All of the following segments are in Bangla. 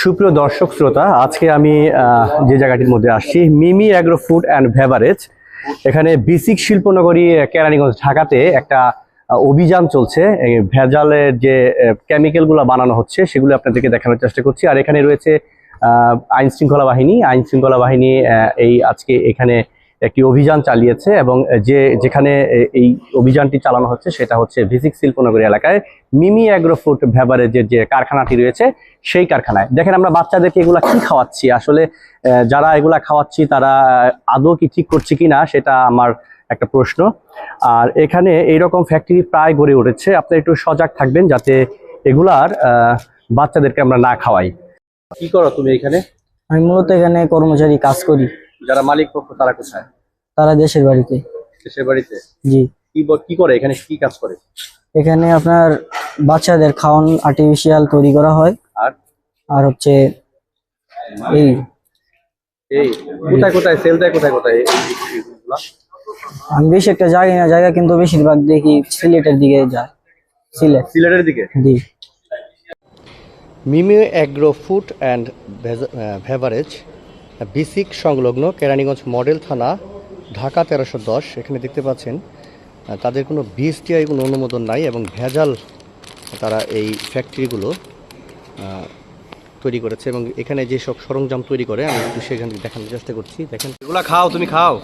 সুপ্রিয় দর্শক শ্রোতা, আজকে আমি যে জায়গাটির মধ্যে আসছি, Mimi agro food and beverage এখানে বিসিক শিল্পনগরী কেরানীগঞ্জ, ঢাকাতে একটা অভিযান চলছে। ভেজালের যে কেমিক্যালগুলো বানানো হচ্ছে, সেগুলো আপনাদেরকে দেখানোর চেষ্টা করছি। আর এখানে রয়েছে আইন শৃঙ্খলা বাহিনী। আইন শৃঙ্খলা বাহিনী এই আজকে এখানে একটি অভিযান চালিয়েছে এবং যে যেখানে এই অভিযানটি চালানো হচ্ছে সেটা হচ্ছে ভিসিক শিল্পনগরী এলাকায় মিমি অ্যাগ্রো ফুড ভেভারেজের যে কারখানাটি রয়েছে সেই কারখানায়। দেখেন আমরা বাচ্চাদেরকে এগুলা কি খাওয়াচ্ছি? আসলে যারা এগুলা খাওয়াচ্ছি তারা আদৌ কি ঠিক করছে কিনা সেটা আমার একটা প্রশ্ন। আর এখানে এইরকম ফ্যাক্টরি প্রায় গড়ে উঠেছে। আপনি একটু সজাগ থাকবেন যাতে এগুলার বাচ্চাদেরকে আমরা না খাওয়াই। কি করো তুমি এখানে? আমি মূলত এখানে কর্মচারী কাজ করি। যারা মালিক পক্ষ তারা কোথায়? তারা দেশের বাড়িতে। দেশের বাড়িতে? জি। কি ব- কি করে? এখানে কি কাজ করে? এখানে আপনার বাচ্চাদের খাওয়ান আর্টিফিশিয়াল তৈরি করা হয়। আর? আর হচ্ছে এই এই কোথায় কোথায়? সেল দেয় কোথায় কোথায়? এই- এই- এইগুলা? আমি বেশি একটা জানি না জায়গা কিন্তু বেশিরভাগ দেখি সিলেটের দিকে যায়। সিলেট। সিলেটের দিকে? জি। Mimi agro food and beverage BSCIC সংলগ্ন কেরানীগঞ্জ মডেল থানা ঢাকা তেরোশো দশ। এখানে দেখতে পাচ্ছেন তাদের কোনো বিএসটিআই কোনো অনুমোদন নাই এবং ভেজাল তারা এই ফ্যাক্টরিগুলো তৈরি করেছে এবং এখানে যে সব সরঞ্জাম তৈরি করে আমি একটু সেখান থেকে দেখানোর চেষ্টা করছি। দেখেন। এগুলা খাও তুমি খাও।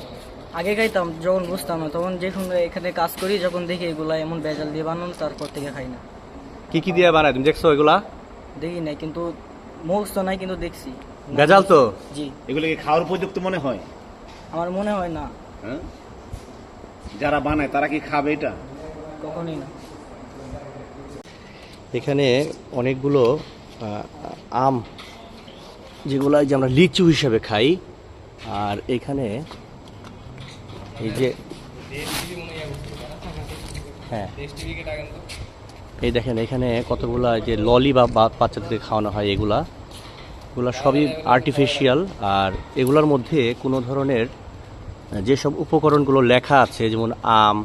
আগে খাইতাম যখন বুঝতাম না তখন যখন এখানে কাজ করি যখন দেখি এগুলা এমন ভেজাল দিয়ে বানানো তারপর থেকে খাই না। কি কি দিয়ে বানায়? তুমি দেখছ এগুলা? দেখি নাই কিন্তু মুখস্থ নাই কিন্তু দেখছি। ভেজাল তো? জি। এগুলো কি খাওয়ার উপযুক্ত মনে হয়? আমার মনে হয় না। হ্যাঁ? যারা বানায় তারা কি খাবে এটা? কখনই না। এখানে অনেকগুলো আম যেগুলো এই যে আমরা লিচু হিসাবে খাই আর এখানে এই যে হ্যাঁ। এই দেখেন এখানে কতগুলা যে ললি বা বা- বাচ্চাদেরকে খাওয়ানো হয় এগুলা। এগুলা সবই আর্টিফিশিয়াল আর এগুলোর মধ্যে কোনো ধরনের, যেসব উপকরণগুলো লেখা আছে, যেমন আম,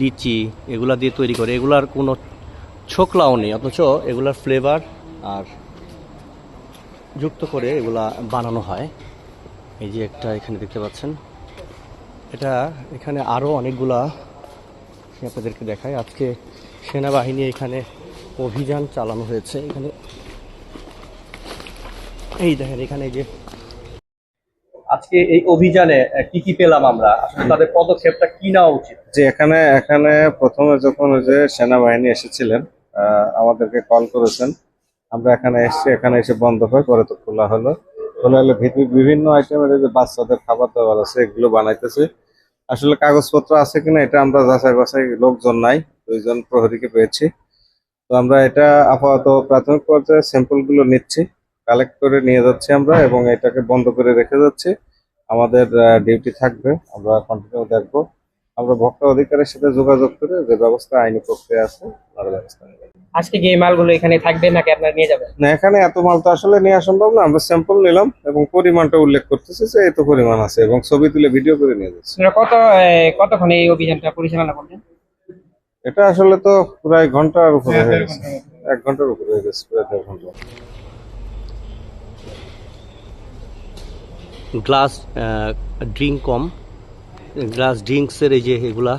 লিচি, এগুলা দিয়ে তৈরি করে, এগুলার কোনো ছোকলাও নেই, অথচ এগুলার ফ্লেভার আর যুক্ত করে এগুলা বানানো হয়। এই যে একটা এখানে দেখতে পাচ্ছেন। এটা এখানে আরও অনেকগুলা আপনাদেরকে দেখায় আজকে সেনাবাহিনী এখানে অভিযান চালানো হয়েছে। এখানে এই দেখেন এখানে যে। আজকে এই অভিযানে কি কি পেলাম আমরা? আসলে তাদের পদক্ষেপটা কি নেওয়া উচিত? যে এখানে এখানে প্রথমে যখন যে সেনাবাহিনী এসেছিলেন আহ, আমাদেরকে কল করেছেন আমরা এখানে এসেছি এখানে এসে বন্ধ হয়ে পরে তো খোলা হলো। খোলা হলে ভিতরে বিভিন্ন আইটেমের যে বাচ্চাদের খাবার দাবার আছে এগুলো বানাইতেছে। আসলে কাগজপত্র আছে কিনা এটা আমরা যাচাই বাছাই লোকজন নাই দুইজন প্রহরীকে পেয়েছি। তো আমরা এটা আপাতত প্রাথমিক পর্যায়ে স্যাম্পলগুলো নিচ্ছি। কালেক্ট করে নিয়ে যাচ্ছি আমরা এবং এটাকে বন্ধ করে রেখে যাচ্ছি। আমাদের ডিউটি থাকবে। আমরা কন্টিনিউ দেখব। আমরা ভোক্তা অধিকারের সাথে যোগাযোগ করে যে ব্যবস্থা আইনি প্রক্রিয়া আছে তার ব্যবস্থা আজকে যে মালগুলো এখানে থাকবে নাকি আপনারা নিয়ে যাবেন? না এখানে এত মাল তো আসলে নেওয়া সম্ভব না। আমরা স্যাম্পল নিলাম এবং পরিমাণটা উল্লেখ করতেছি যে এত পরিমাণ আছে এবং ছবি তুলে ভিডিও করে নিয়ে যাচ্ছি। কত কতক্ষণ এই অভিযানটা পরিচালনা করবেন? এটা আসলে তো প্রায় ঘণ্টার উপরে হয়ে গেছে। এক ঘণ্টার উপরে হয়ে গেছে প্রায় দেড় ঘণ্টা। গ্লাস ড্রিঙ্ক কম। গ্লাস ড্রিঙ্কসের এই যে এগুলা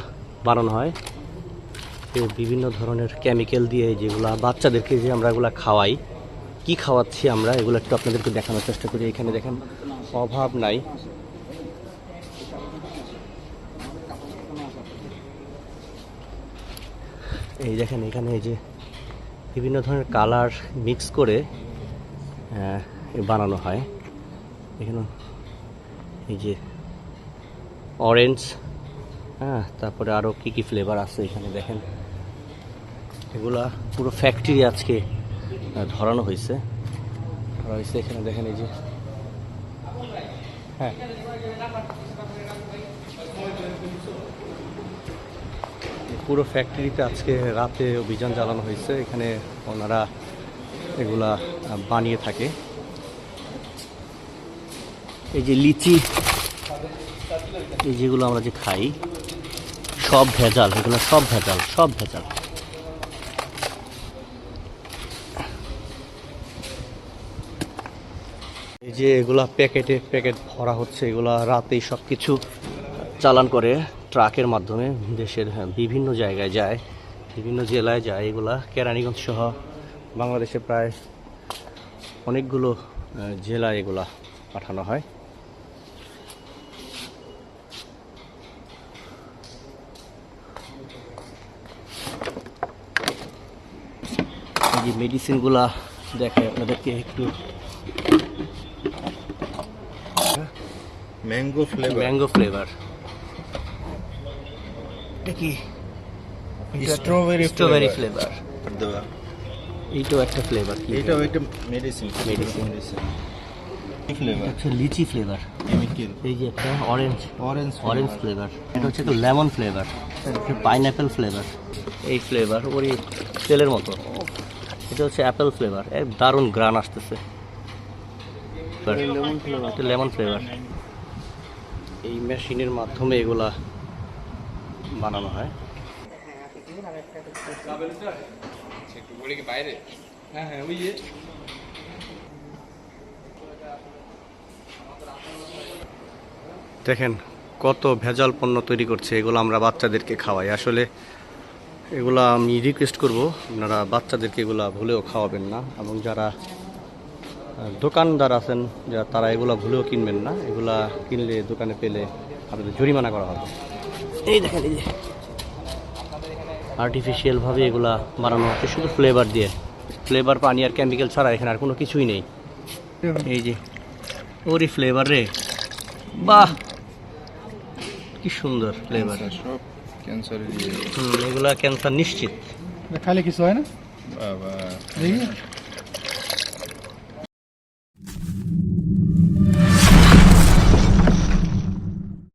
বানানো হয় বিভিন্ন ধরনের কেমিক্যাল দিয়ে যেগুলা বাচ্চাদেরকে যে আমরা এগুলা খাওয়াই, কি খাওয়াচ্ছি আমরা, এগুলো একটু আপনাদেরকে দেখানোর চেষ্টা করি। এখানে দেখেন, অভাব নাই। এই দেখেন, এখানে এই যে বিভিন্ন ধরনের কালার মিক্স করে বানানো হয়। এখানে এই যে অরেঞ্জ হ্যাঁ তারপরে আরও কী কী ফ্লেভার আছে এখানে দেখেন। এগুলা পুরো ফ্যাক্টরি আজকে ধরানো হয়েছে। ধরা হয়েছে এখানে দেখেন এই যে। হ্যাঁ। পুরো ফ্যাক্টরিতে আজকে রাতে অভিযান চালানো হয়েছে। এখানে ওনারা এগুলা বানিয়ে থাকে। এই যে লিচি এই যেগুলো আমরা যে খাই সব ভেজাল এগুলো সব ভেজাল সব ভেজাল। এই যে এগুলা প্যাকেটে প্যাকেট ভরা হচ্ছে এগুলা রাতেই সব কিছু চালান করে ট্রাকের মাধ্যমে দেশের হ্যাঁ, বিভিন্ন জায়গায় যায় বিভিন্ন জেলায় যায় এগুলা। কেরানীগঞ্জ সহ বাংলাদেশে প্রায় অনেকগুলো জেলায় এগুলা পাঠানো হয়। যে মেডিসিনগুলা দেখায় আপনাদেরকে একটু। ম্যাঙ্গো ফ্লেভার ম্যাঙ্গো ফ্লেভার এটা কি? স্ট্রবেরি স্ট্রবেরি ফ্লেভার দেওয়া এইটাও একটা ফ্লেভার কি? এটাও একটা মেডিসিন. মেডিসিন ফ্লেভার হচ্ছে লিচি ফ্লেভার এই যে একটা অরেঞ্জ অরেঞ্জ অরেঞ্জ ফ্লেভার এটা হচ্ছে একটা লেমন ফ্লেভার পাইনঅ্যাপেল ফ্লেভার এই ফ্লেভার ওরই তেলের মতো। এটা হচ্ছে অ্যাপেল ফ্লেভার এক দারুণ গ্রান আসতেছে। এটা লেমন ফ্লেভার এই মেশিনের মাধ্যমে এগুলা বানানো হয়। দেখেন কত ভেজাল পণ্য তৈরি করছে এগুলো আমরা বাচ্চাদেরকে খাওয়াই। আসলে এগুলা আমি রিকোয়েস্ট করব। আপনারা বাচ্চাদেরকে এগুলা ভুলেও খাওয়াবেন না এবং যারা দোকানদার আছেন যারা তারা এগুলা ভুলেও কিনবেন না। এগুলা কিনলে দোকানে পেলে আপনাদের জরিমানা করা হবে। এই দেখেন এই যে। আর্টিফিশিয়ালভাবে এগুলা বানানো হচ্ছে শুধু ফ্লেভার দিয়ে। ফ্লেভার পানি আর কেমিক্যাল ছাড়া এখানে আর কোনো কিছুই নেই। এই যে ওরই ফ্লেভার রে। বাহ! কি সুন্দর ফ্লেভার সব ক্যান্সারের ইয়ে। এগুলা ক্যান্সার নিশ্চিত। খালি কিছু হয় না? বাবা। দেখি।